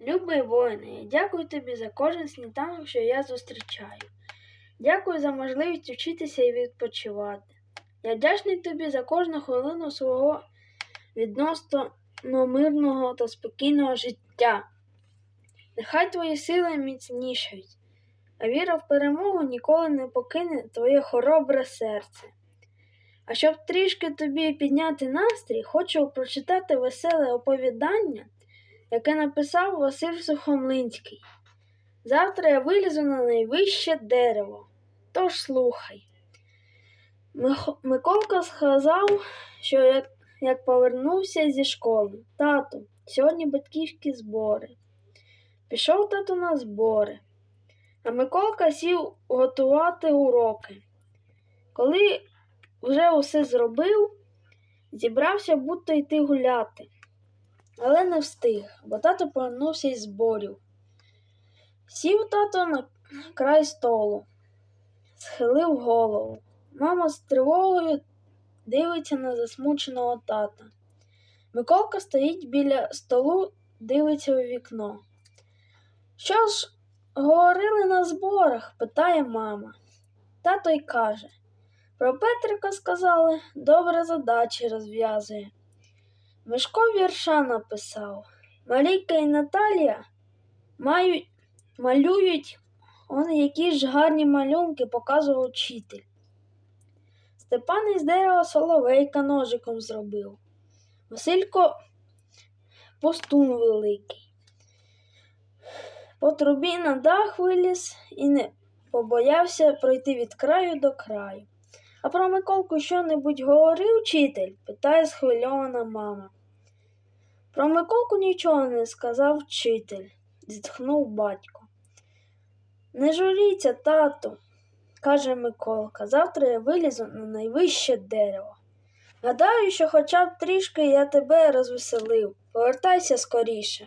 Любий воїне, я дякую тобі за кожен сніданок, що я зустрічаю. Дякую за можливість вчитися і відпочивати. Я вдячний тобі за кожну хвилину свого відносно мирного та спокійного життя. Нехай твої сили міцнішають, а віра в перемогу ніколи не покине твоє хоробре серце. А щоб трішки тобі підняти настрій, хочу прочитати веселе оповідання, яке написав Василь Сухомлинський. Завтра я вилізу на найвище дерево, тож слухай. Миколка сказав, що як, як повернувся зі школи. Тату, сьогодні батьківські збори. Пішов тато на збори, а Миколка сів готувати уроки. Коли вже усе зробив, зібрався будто йти гуляти, але не встиг, бо тато повернувся із зборів. Сів тато на край столу, схилив голову. Мама з тривогою дивиться на засмученого тата. Миколка стоїть біля столу, дивиться у вікно. Що ж говорили на зборах? питає мама. Тато й каже. Про Петрика сказали, добре задачі розв'язує. Мишко вірша написав. Марійка і Наталія мають, малюють, он які ж гарні малюнки показував вчитель. Степан із дерева соловейка ножиком зробив. Василько пустун великий. По трубі на дах виліз і не побоявся пройти від краю до краю. А про Миколку що-небудь говорив вчитель? питає схвильована мама. Про Миколку нічого не сказав вчитель, зітхнув батько. Не журіться, тату, каже Миколка, завтра я вилізу на найвище дерево. Гадаю, що хоча б трішки я тебе розвеселив. Повертайся скоріше.